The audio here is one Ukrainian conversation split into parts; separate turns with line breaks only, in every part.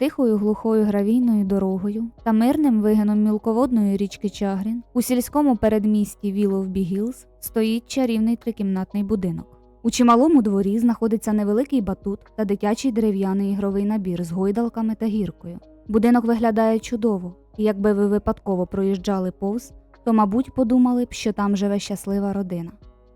Тихою глухою гравійною дорогою та мирним вигином мілководної річки Чагрін у сільському передмісті Віловбі Гілз стоїть чарівний трикімнатний будинок. У чималому дворі знаходиться невеликий батут та дитячий дерев'яний ігровий набір з гойдалками та гіркою. Будинок виглядає чудово, і якби ви випадково проїжджали повз, то, мабуть, подумали б, що там живе щаслива родина.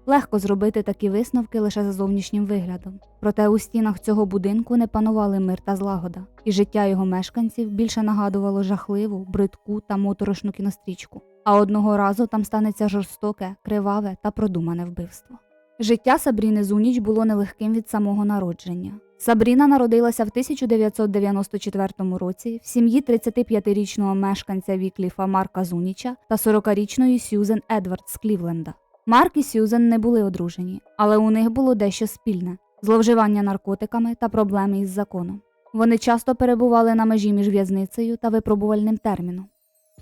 Легко зробити такі висновки лише за зовнішнім виглядом. Проте у стінах цього будинку не панували мир та злагода, і життя його мешканців більше нагадувало жахливу, бридку та моторошну кінострічку. А одного разу там станеться жорстоке, криваве та продумане вбивство. Життя Сабріни Зуніч було нелегким від самого народження. Сабріна народилася в 1994 році в сім'ї 35-річного мешканця Вікліфа Марка Зуніча та 40-річної Сюзен Едвардс Клівленда. Марк і Сюзен не були одружені, але у них було дещо спільне зловживання наркотиками та проблеми із законом. Вони часто перебували на межі між в'язницею та випробувальним терміном.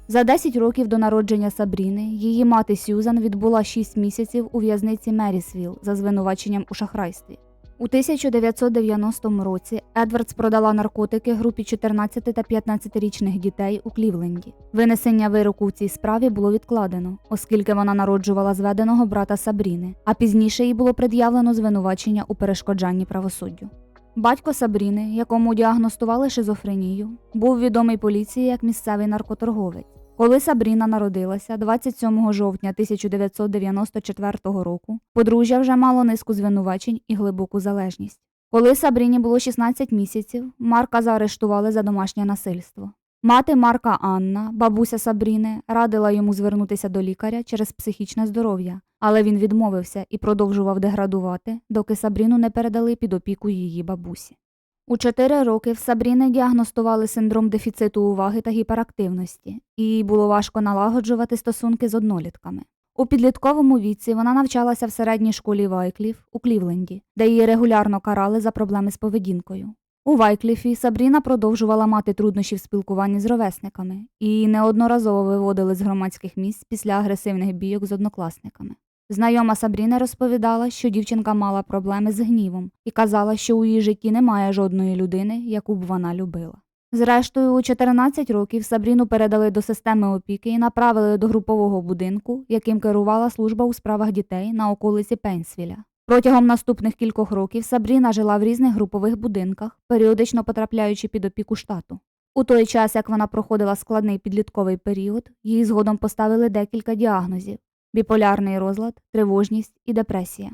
За 10 років до народження Сабріни її мати Сюзан відбула 6 місяців у в'язниці Мерісвіл за звинуваченням у шахрайстві. У 1990 році Едвардс продала наркотики групі 14 та 15-річних дітей у Клівленді. Винесення вироку в цій справі було відкладено, оскільки вона народжувала зведеного брата Сабріни, а пізніше їй було пред'явлено звинувачення у перешкоджанні правосуддю. Батько Сабріни, якому діагностували шизофренію, був відомий поліції як місцевий наркоторговець. Коли Сабріна народилася 27 жовтня 1994 року, подружжя вже мало низку звинувачень і глибоку залежність. Коли Сабріні було 16 місяців, Марка заарештували за домашнє насильство. Мати Марка Анна, бабуся Сабріни, радила йому звернутися до лікаря через психічне здоров'я, але він відмовився і продовжував деградувати, доки Сабріну не передали під опіку її бабусі. У чотири роки в Сабріни діагностували синдром дефіциту уваги та гіперактивності, і було важко налагоджувати стосунки з однолітками. У підлітковому віці вона навчалася в середній школі Вайкліф у Клівленді, де її регулярно карали за проблеми з поведінкою. У Вайкліфі Сабріна продовжувала мати труднощі в спілкуванні з ровесниками і неодноразово виводили з громадських місць після агресивних бійок з однокласниками. Знайома Сабріна розповідала, що дівчинка мала проблеми з гнівом і казала, що у її житті немає жодної людини, яку б вона любила. Зрештою, у 14 років Сабріну передали до системи опіки і направили до групового будинку, яким керувала служба у справах дітей на околиці Пенсвіля. Протягом наступних кількох років Сабріна жила в різних групових будинках, періодично потрапляючи під опіку штату. У той час, як вона проходила складний підлітковий період, їй згодом поставили декілька діагнозів біполярний розлад, тривожність і депресія.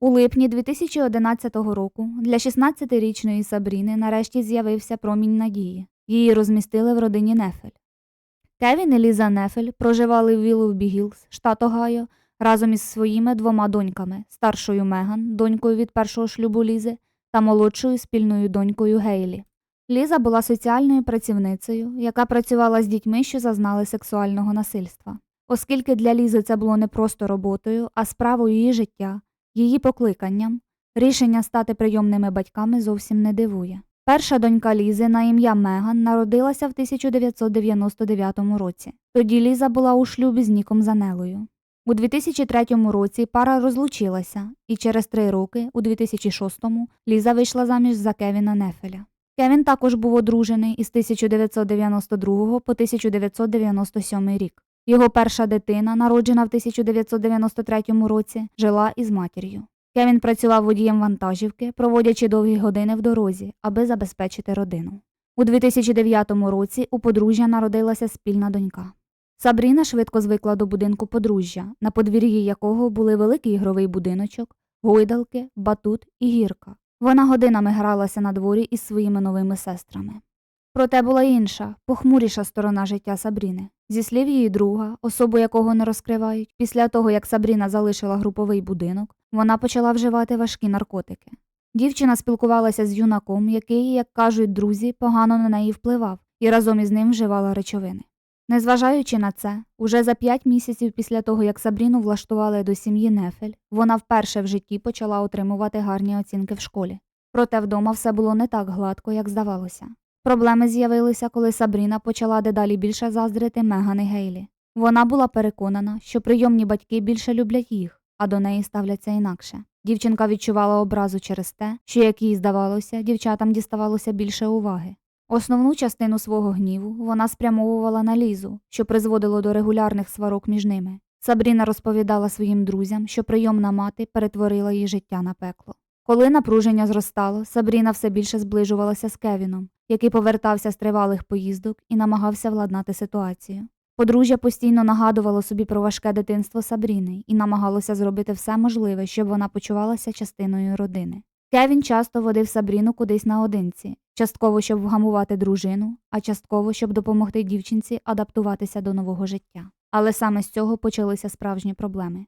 У липні 2011 року для 16-річної Сабріни нарешті з'явився промінь надії. Її розмістили в родині Нефель. Кевін і Ліза Нефель проживали в Віловбі Гілз, штат Огайо, разом із своїми двома доньками старшою Меган, донькою від першого шлюбу Лізи, та молодшою спільною донькою Гейлі. Ліза була соціальною працівницею, яка працювала з дітьми, що зазнали сексуального насильства. Оскільки для Лізи це було не просто роботою, а справою її життя, її покликанням, рішення стати прийомними батьками зовсім не дивує. Перша донька Лізи на ім'я Меган народилася в 1999 році. Тоді Ліза була у шлюбі з Ніком Занелою. У 2003 році пара розлучилася, і через три роки, у 2006-му, Ліза вийшла заміж за Кевіна Нефеля. Кевін також був одружений із 1992 по 1997 рік. Його перша дитина, народжена в 1993 році, жила із матір'ю. Кевін працював водієм вантажівки, проводячи довгі години в дорозі, аби забезпечити родину. У 2009 році у подружжя народилася спільна донька. Сабріна швидко звикла до будинку подружжя, на подвір'ї якого були великий ігровий будиночок, гойдалки, батут і гірка. Вона годинами гралася на дворі із своїми новими сестрами. Проте була інша, похмуріша сторона життя Сабріни. Зі слів її друга, особу якого не розкривають, після того як Сабріна залишила груповий будинок, вона почала вживати важкі наркотики. Дівчина спілкувалася з юнаком, який, як кажуть друзі, погано на неї впливав, і разом із ним вживала речовини. Незважаючи на це, уже за п'ять місяців після того, як Сабріну влаштували до сім'ї Нефель, вона вперше в житті почала отримувати гарні оцінки в школі. Проте вдома все було не так гладко, як здавалося. Проблеми з'явилися, коли Сабріна почала дедалі більше заздрити Меган і Гейлі. Вона була переконана, що прийомні батьки більше люблять їх, а до неї ставляться інакше. Дівчинка відчувала образу через те, що, як їй здавалося, дівчатам діставалося більше уваги. Основну частину свого гніву вона спрямовувала на Лізу, що призводило до регулярних сварок між ними. Сабріна розповідала своїм друзям, що прийомна мати перетворила її життя на пекло. Коли напруження зростало, Сабріна все більше зближувалася з Кевіном, який повертався з тривалих поїздок і намагався владнати ситуацію. Подружжя постійно нагадувало собі про важке дитинство Сабріни і намагалося зробити все можливе, щоб вона почувалася частиною родини. Кевін часто водив Сабріну кудись наодинці, частково щоб вгамувати дружину, а частково щоб допомогти дівчинці адаптуватися до нового життя. Але саме з цього почалися справжні проблеми.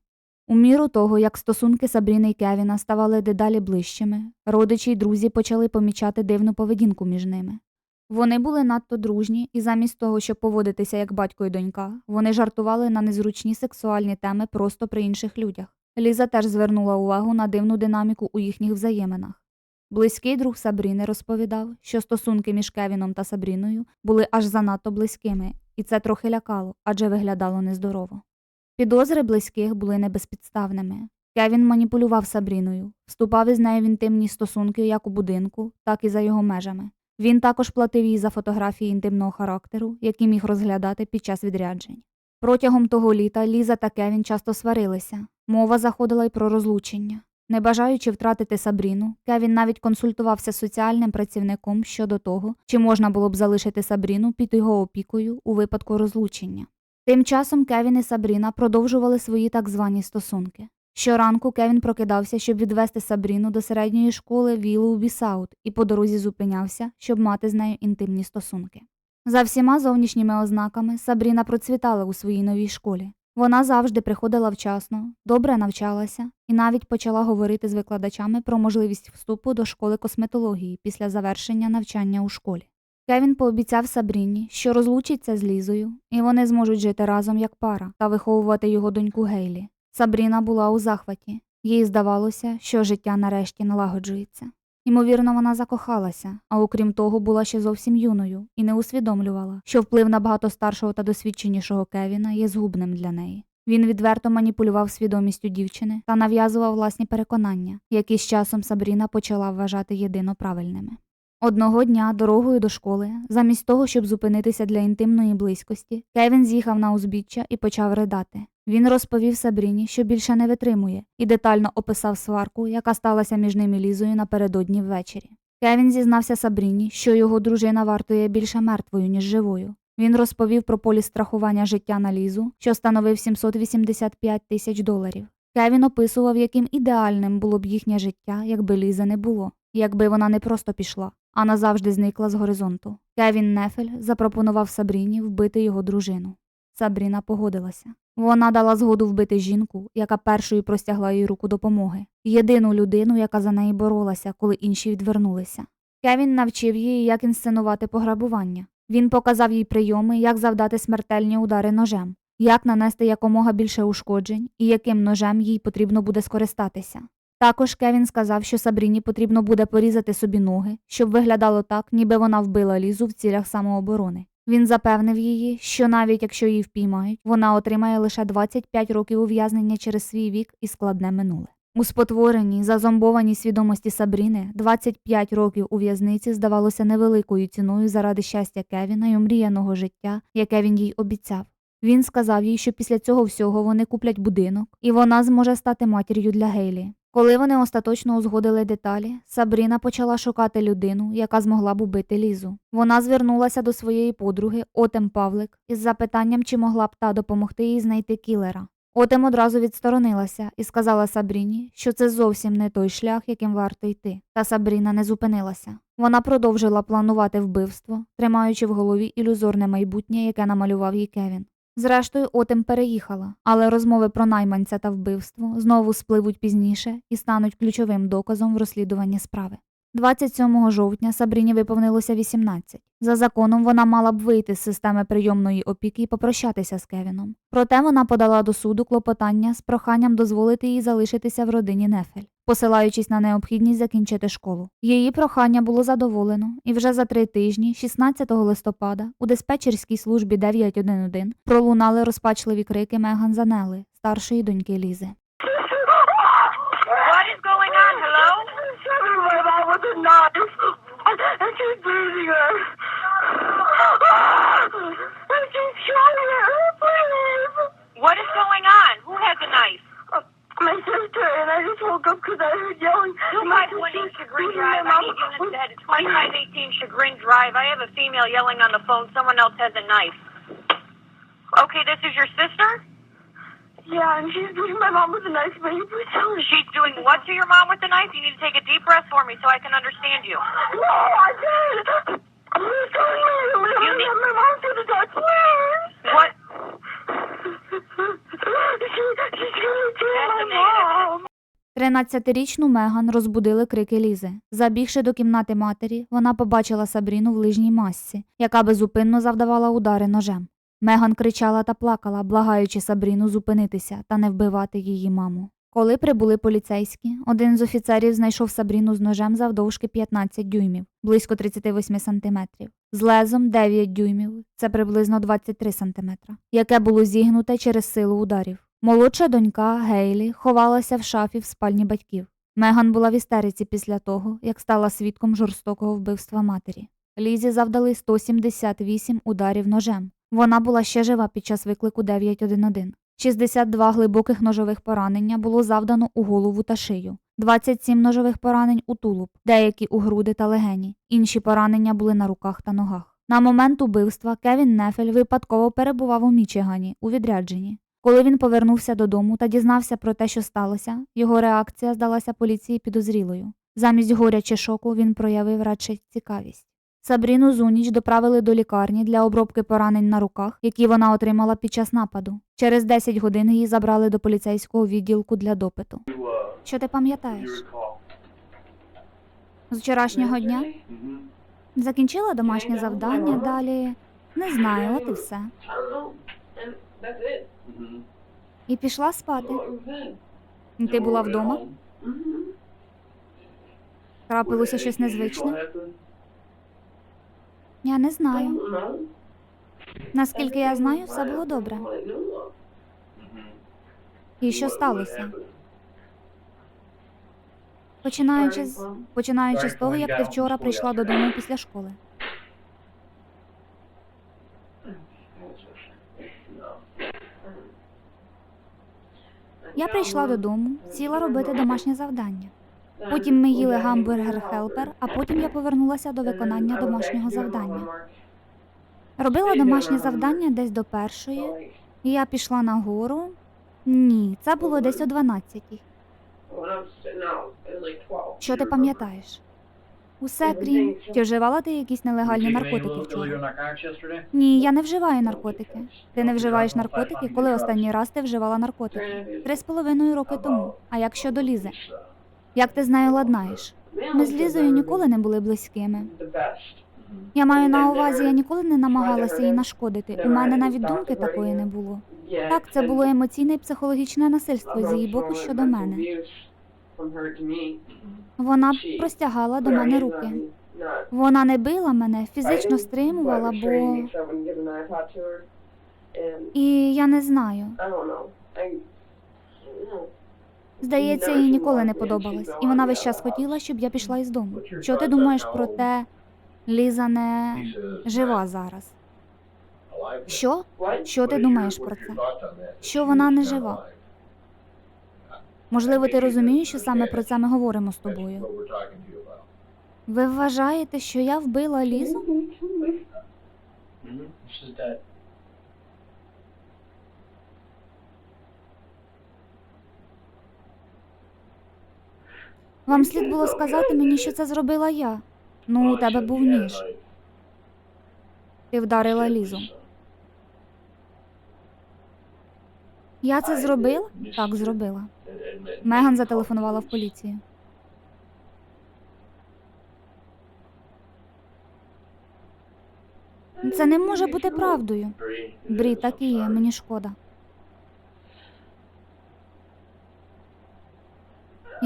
У міру того, як стосунки Сабріни і Кевіна ставали дедалі ближчими, родичі й друзі почали помічати дивну поведінку між ними. Вони були надто дружні, і замість того, щоб поводитися як батько і донька, вони жартували на незручні сексуальні теми просто при інших людях. Ліза теж звернула увагу на дивну динаміку у їхніх взаєминах. Близький друг Сабріни розповідав, що стосунки між Кевіном та Сабріною були аж занадто близькими, і це трохи лякало, адже виглядало нездорово. Підозри близьких були небезпідставними. Кевін маніпулював Сабріною, вступав із нею в інтимні стосунки як у будинку, так і за його межами. Він також платив їй за фотографії інтимного характеру, які міг розглядати під час відряджень. Протягом того літа Ліза та Кевін часто сварилися. Мова заходила й про розлучення. Не бажаючи втратити Сабріну, Кевін навіть консультувався з соціальним працівником щодо того, чи можна було б залишити Сабріну під його опікою у випадку розлучення. Тим часом Кевін і Сабріна продовжували свої так звані стосунки. Щоранку Кевін прокидався, щоб відвести Сабріну до середньої школи Вілу Бісаут і по дорозі зупинявся, щоб мати з нею інтимні стосунки. За всіма зовнішніми ознаками Сабріна процвітала у своїй новій школі. Вона завжди приходила вчасно, добре навчалася і навіть почала говорити з викладачами про можливість вступу до школи косметології після завершення навчання у школі. Кевін пообіцяв Сабріні, що розлучиться з Лізою, і вони зможуть жити разом як пара та виховувати його доньку Гейлі. Сабріна була у захваті. Їй здавалося, що життя нарешті налагоджується. Ймовірно, вона закохалася, а окрім того, була ще зовсім юною і не усвідомлювала, що вплив набагато старшого та досвідченішого Кевіна є згубним для неї. Він відверто маніпулював свідомістю дівчини та нав'язував власні переконання, які з часом Сабріна почала вважати єдино правильними. Одного дня дорогою до школи, замість того, щоб зупинитися для інтимної близькості, Кевін з'їхав на узбіччя і почав ридати. Він розповів Сабріні, що більше не витримує, і детально описав сварку, яка сталася між ним і Лізою напередодні ввечері. Кевін зізнався Сабріні, що його дружина вартує більше мертвою, ніж живою. Він розповів про поліс страхування життя на Лізу, що становив 785 тисяч доларів. Кевін описував, яким ідеальним було б їхнє життя, якби Лізи не було, якби вона не просто пішла, а назавжди зникла з горизонту. Кевін Нефель запропонував Сабріні вбити його дружину. Сабріна погодилася. Вона дала згоду вбити жінку, яка першою простягла їй руку допомоги, єдину людину, яка за неї боролася, коли інші відвернулися. Кевін навчив її, як інсценувати пограбування. Він показав їй прийоми, як завдати смертельні удари ножем, як нанести якомога більше ушкоджень і яким ножем їй потрібно буде скористатися. Також Кевін сказав, що Сабріні потрібно буде порізати собі ноги, щоб виглядало так, ніби вона вбила лізу в цілях самооборони. Він запевнив її, що навіть якщо її впіймають, вона отримає лише 25 років ув'язнення через свій вік і складне минуле. У спотвореній, зазомбованій свідомості Сабріни 25 років у в'язниці здавалося невеликою ціною заради щастя Кевіна й омріяного життя, яке він їй обіцяв. Він сказав їй, що після цього всього вони куплять будинок, і вона зможе стати матір'ю для Гейлі. Коли вони остаточно узгодили деталі, Сабріна почала шукати людину, яка змогла б убити Лізу. Вона звернулася до своєї подруги Отем Павлик із запитанням, чи могла б та допомогти їй знайти кілера. Отем одразу відсторонилася і сказала Сабріні, що це зовсім не той шлях, яким варто йти. Та Сабріна не зупинилася. Вона продовжила планувати вбивство, тримаючи в голові ілюзорне майбутнє, яке намалював їй Кевін. Зрештою, Отем переїхала, але розмови про найманця та вбивство знову спливуть пізніше і стануть ключовим доказом в розслідуванні справи. 27 жовтня Сабріні виповнилося 18. За законом вона мала б вийти з системи прийомної опіки і попрощатися з Кевіном. Проте вона подала до суду клопотання з проханням дозволити їй залишитися в родині Нефель, посилаючись на необхідність закінчити школу. Її прохання було задоволено, і вже за три тижні, 16 листопада, у диспетчерській службі 911 пролунали розпачливі крики Меган Занели, старшої доньки Лізи.
What is going on? Hello?
What is going on? Who has a knife?
Uh, My sister and I just woke up because I heard yelling. My
2518
sister's
Chagrin. Drive.
My
I need units to head to 2518 Chagrin Drive. I have a female yelling on the phone. Someone else has a knife. Okay, this is your sister?
Yeah, and she's beating my mom with a knife. But you please tell her.
She's doing what to your mom with a knife? You need to take a deep breath for me so I can understand you.
No, I did. Please tell me.
You need-
My mom's gonna die. Please.
13-річну Меган розбудили крики Лізи. Забігши до кімнати матері, вона побачила Сабріну в лижній масці, яка безупинно завдавала удари ножем. Меган кричала та плакала, благаючи Сабріну зупинитися та не вбивати її маму. Коли прибули поліцейські, один з офіцерів знайшов Сабріну з ножем завдовжки 15 дюймів, близько 38 сантиметрів, з лезом 9 дюймів, це приблизно 23 сантиметра, яке було зігнуте через силу ударів. Молодша донька Гейлі ховалася в шафі в спальні батьків. Меган була в істериці після того, як стала свідком жорстокого вбивства матері. Лізі завдали 178 ударів ножем. Вона була ще жива під час виклику 911. 62 глибоких ножових поранення було завдано у голову та шию, 27 ножових поранень у тулуб, деякі у груди та легені. Інші поранення були на руках та ногах. На момент убивства Кевін Нефель випадково перебував у Мічигані у відрядженні. Коли він повернувся додому та дізнався про те, що сталося, його реакція здалася поліції підозрілою. Замість горя чи шоку він проявив радше цікавість. Сабріну Зуніч доправили до лікарні для обробки поранень на руках, які вона отримала під час нападу. Через 10 годин її забрали до поліцейського відділку для допиту. Що ти пам'ятаєш? З вчорашнього дня закінчила домашнє завдання, далі не знаю, от і все. І пішла спати. Ти була вдома?
Mm-hmm.
Трапилося щось незвичне? Я не знаю. Наскільки я знаю, все було добре. І що сталося? Починаючи з починаючи з того, як ти вчора прийшла додому після школи. Я прийшла додому, сіла робити домашнє завдання. Потім ми їли гамбургер Хелпер, а потім я повернулася до виконання домашнього завдання. Робила домашнє завдання десь до першої, я пішла нагору. Ні, це було десь о 12
When I was sitting out, it was like 12.
Що ти пам'ятаєш? Усе крім чи вживала ти якісь нелегальні наркотики вчора? Ні, я не вживаю наркотики. Ти не вживаєш наркотики, коли останній раз ти вживала наркотики? Три з половиною роки тому. А як щодо Лізи? Як ти з нею ладнаєш? Ми з Лізою ніколи не були близькими. Я маю на увазі, я ніколи не намагалася їй нашкодити. У мене навіть думки такої не було. Так, це було емоційне і психологічне насильство з її боку щодо мене. Вона простягала до мене руки. Вона не била мене, фізично стримувала, бо і я не знаю. Здається, їй ніколи не подобалось, і вона весь час хотіла, щоб я пішла із дому. Що ти думаєш про те, Ліза не жива зараз? Що? Що ти думаєш про це? Що вона не жива? Можливо, ти розумієш, що саме про це ми говоримо з тобою. Ви вважаєте, що я вбила Лізу?
Mm-hmm.
Вам слід було сказати мені, що це зробила я. Ну, у тебе був ніж. Ти вдарила Лізу. Я це зробила? Так, зробила. Меган зателефонувала в поліцію. Це не може бути правдою. Брі, так і є, мені шкода.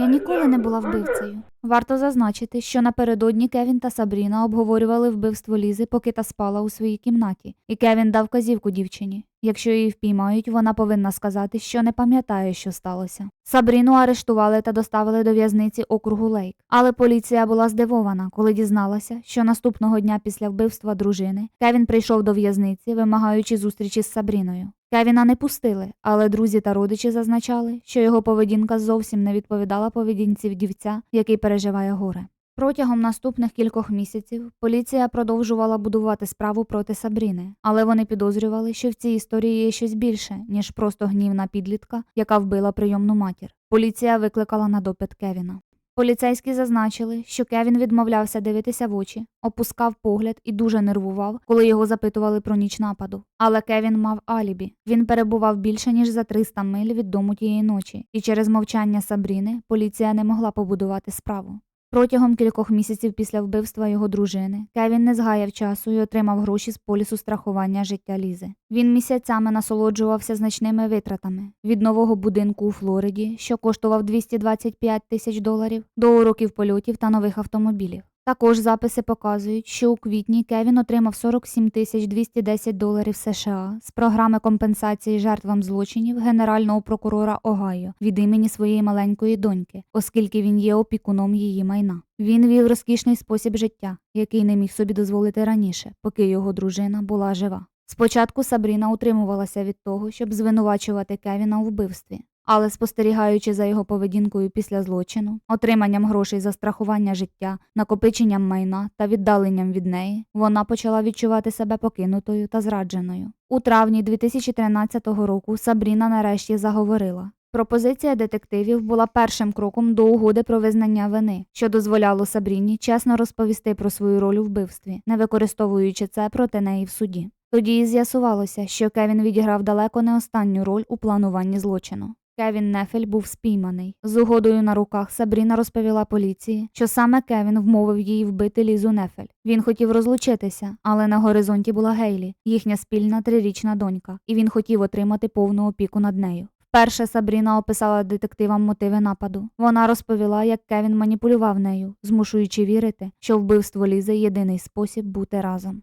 Я ніколи не була вбивцею. Варто зазначити, що напередодні Кевін та Сабріна обговорювали вбивство Лізи, поки та спала у своїй кімнаті, і Кевін дав казівку дівчині. Якщо її впіймають, вона повинна сказати, що не пам'ятає, що сталося. Сабріну арештували та доставили до в'язниці округу Лейк. Але поліція була здивована, коли дізналася, що наступного дня після вбивства дружини Кевін прийшов до в'язниці, вимагаючи зустрічі з Сабріною. Кевіна не пустили, але друзі та родичі зазначали, що його поведінка зовсім не відповідала поведінці вдівця, який переживає горе. Протягом наступних кількох місяців поліція продовжувала будувати справу проти Сабріни, але вони підозрювали, що в цій історії є щось більше, ніж просто гнівна підлітка, яка вбила прийомну матір. Поліція викликала на допит Кевіна. Поліцейські зазначили, що Кевін відмовлявся дивитися в очі, опускав погляд і дуже нервував, коли його запитували про ніч нападу. Але Кевін мав алібі. Він перебував більше ніж за 300 миль від дому тієї ночі, і через мовчання Сабріни поліція не могла побудувати справу. Протягом кількох місяців після вбивства його дружини Кевін не згаяв часу і отримав гроші з полісу страхування життя Лізи. Він місяцями насолоджувався значними витратами від нового будинку у Флориді, що коштував 225 тисяч доларів, до уроків польотів та нових автомобілів. Також записи показують, що у квітні Кевін отримав 47 тисяч 210 доларів США з програми компенсації жертвам злочинів генерального прокурора Огайо від імені своєї маленької доньки, оскільки він є опікуном її майна. Він вів розкішний спосіб життя, який не міг собі дозволити раніше, поки його дружина була жива. Спочатку Сабріна утримувалася від того, щоб звинувачувати Кевіна у вбивстві. Але спостерігаючи за його поведінкою після злочину, отриманням грошей за страхування життя, накопиченням майна та віддаленням від неї, вона почала відчувати себе покинутою та зрадженою. У травні 2013 року Сабріна нарешті заговорила. Пропозиція детективів була першим кроком до угоди про визнання вини, що дозволяло Сабріні чесно розповісти про свою роль у вбивстві, не використовуючи це проти неї в суді. Тоді і з'ясувалося, що Кевін відіграв далеко не останню роль у плануванні злочину. Кевін Нефель був спійманий. З угодою на руках Сабріна розповіла поліції, що саме Кевін вмовив її вбити Лізу Нефель. Він хотів розлучитися, але на горизонті була Гейлі, їхня спільна трирічна донька, і він хотів отримати повну опіку над нею. Вперше Сабріна описала детективам мотиви нападу. Вона розповіла, як Кевін маніпулював нею, змушуючи вірити, що вбивство Лізи єдиний спосіб бути разом.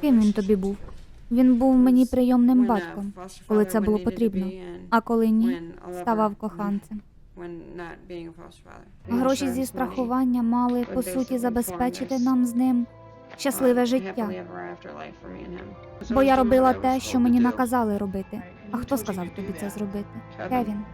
Ким він тобі був? Він був мені прийомним батьком, коли це було потрібно, а коли ні, ставав коханцем. Гроші зі страхування мали по суті забезпечити нам з ним щасливе життя. Бо я робила те, що мені наказали робити. А хто сказав тобі це зробити? Кевін.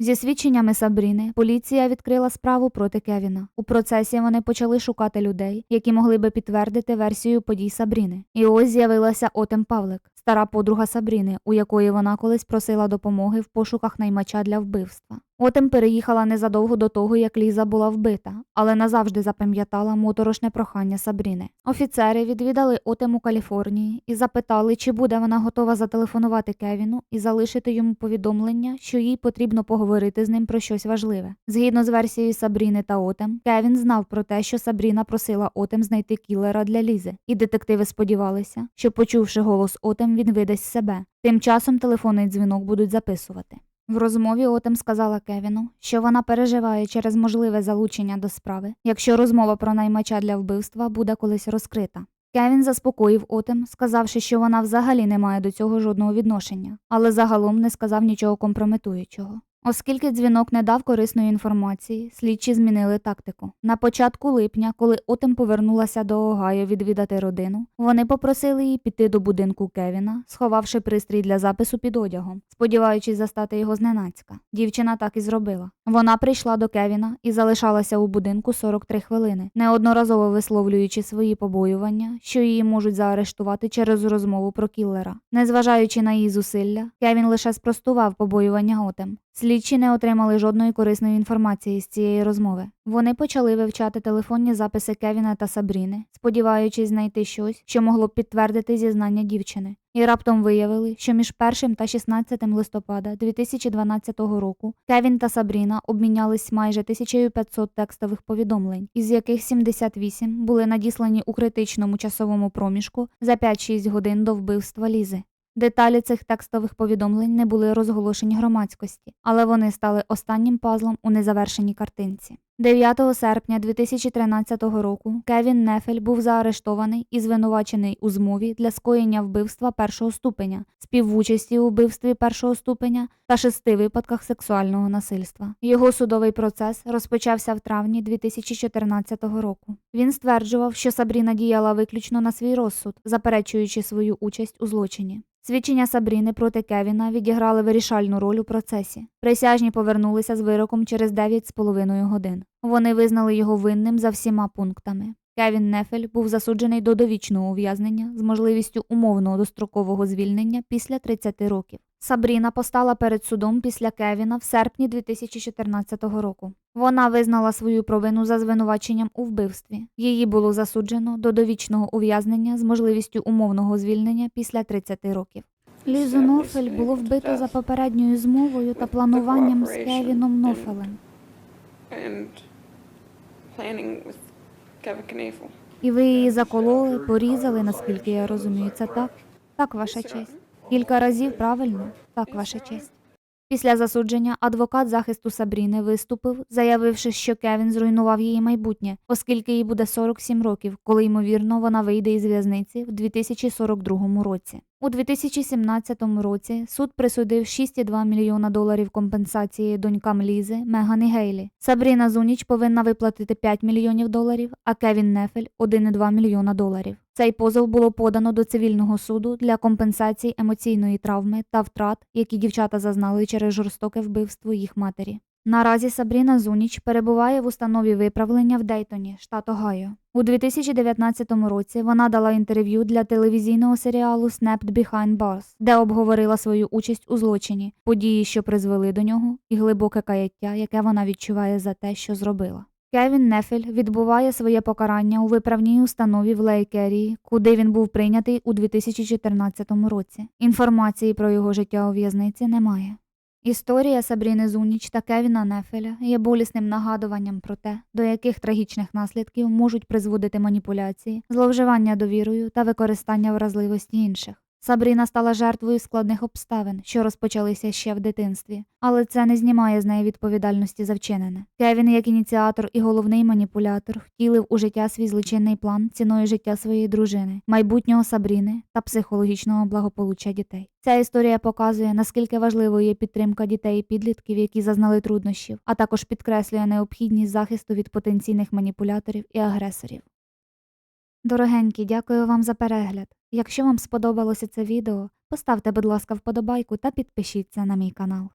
Зі свідченнями Сабріни поліція відкрила справу проти Кевіна. У процесі вони почали шукати людей, які могли би підтвердити версію подій Сабріни. І ось з'явилася Отем Павлик, стара подруга Сабріни, у якої вона колись просила допомоги в пошуках наймача для вбивства. Отем переїхала незадовго до того, як Ліза була вбита, але назавжди запам'ятала моторошне прохання Сабріни. Офіцери відвідали Отем у Каліфорнії і запитали, чи буде вона готова зателефонувати Кевіну і залишити йому повідомлення, що їй потрібно поговорити з ним про щось важливе. Згідно з версією Сабріни та Отем, Кевін знав про те, що Сабріна просила Отем знайти кілера для Лізи, і детективи сподівалися, що, почувши голос Отем, він видасть себе. Тим часом телефонний дзвінок будуть записувати. В розмові Отем сказала Кевіну, що вона переживає через можливе залучення до справи, якщо розмова про наймача для вбивства буде колись розкрита. Кевін заспокоїв Отем, сказавши, що вона взагалі не має до цього жодного відношення, але загалом не сказав нічого компрометуючого. Оскільки дзвінок не дав корисної інформації, слідчі змінили тактику. На початку липня, коли Отем повернулася до Огайо відвідати родину, вони попросили її піти до будинку Кевіна, сховавши пристрій для запису під одягом, сподіваючись застати його зненацька. Дівчина так і зробила. Вона прийшла до Кевіна і залишалася у будинку 43 хвилини, неодноразово висловлюючи свої побоювання, що її можуть заарештувати через розмову про кіллера. Незважаючи на її зусилля, Кевін лише спростував побоювання Отем. Слідчі не отримали жодної корисної інформації з цієї розмови. Вони почали вивчати телефонні записи Кевіна та Сабріни, сподіваючись знайти щось, що могло б підтвердити зізнання дівчини, і раптом виявили, що між 1 та 16 листопада 2012 року Кевін та Сабріна обмінялись майже 1500 текстових повідомлень, із яких 78 були надіслані у критичному часовому проміжку за 5-6 годин до вбивства Лізи. Деталі цих текстових повідомлень не були розголошені громадськості, але вони стали останнім пазлом у незавершеній картинці. 9 серпня 2013 року Кевін Нефель був заарештований і звинувачений у змові для скоєння вбивства першого ступеня, співучасті у вбивстві першого ступеня та шести випадках сексуального насильства. Його судовий процес розпочався в травні 2014 року. Він стверджував, що Сабріна діяла виключно на свій розсуд, заперечуючи свою участь у злочині. Свідчення Сабріни проти Кевіна відіграли вирішальну роль у процесі. Присяжні повернулися з вироком через 9,5 годин. Вони визнали його винним за всіма пунктами. Кевін Нефель був засуджений до довічного ув'язнення з можливістю умовного дострокового звільнення після 30 років. Сабріна постала перед судом після Кевіна в серпні 2014 року. Вона визнала свою провину за звинуваченням у вбивстві. Її було засуджено до довічного ув'язнення з можливістю умовного звільнення після 30 років. Лізу Нофель було вбито за попередньою змовою та плануванням з Кевіном Нофелем. І ви її закололи, порізали, наскільки я розумію. Це так? Так, ваша честь. Кілька разів правильно? Так, ваша честь. Після засудження адвокат захисту Сабріни виступив, заявивши, що Кевін зруйнував її майбутнє, оскільки їй буде 47 років, коли ймовірно вона вийде із в'язниці в 2042 році. У 2017 році суд присудив 6,2 мільйона доларів компенсації донькам Лізи, Меган і Гейлі. Сабріна Зуніч повинна виплатити 5 мільйонів доларів, а Кевін Нефель 1,2 мільйона доларів. Цей позов було подано до цивільного суду для компенсації емоційної травми та втрат, які дівчата зазнали через жорстоке вбивство їх матері. Наразі Сабріна Зуніч перебуває в установі виправлення в Дейтоні, штат Огайо. У 2019 році вона дала інтерв'ю для телевізійного серіалу Snapped Behind Bars, де обговорила свою участь у злочині, події, що призвели до нього, і глибоке каяття, яке вона відчуває за те, що зробила. Кевін Нефель відбуває своє покарання у виправній установі в Лейкерії, куди він був прийнятий у 2014 році. Інформації про його життя у в'язниці немає. Історія Сабріни Зуніч та Кевіна Нефеля є болісним нагадуванням про те, до яких трагічних наслідків можуть призводити маніпуляції, зловживання довірою та використання вразливості інших. Сабріна стала жертвою складних обставин, що розпочалися ще в дитинстві, але це не знімає з неї відповідальності за вчинене. Кевін, як ініціатор і головний маніпулятор, втілив у життя свій злочинний план ціною життя своєї дружини, майбутнього Сабріни та психологічного благополуччя дітей. Ця історія показує, наскільки важливою є підтримка дітей і підлітків, які зазнали труднощів, а також підкреслює необхідність захисту від потенційних маніпуляторів і агресорів. Дорогенькі, дякую вам за перегляд. Якщо вам сподобалося це відео, поставте, будь ласка, вподобайку та підпишіться на мій канал.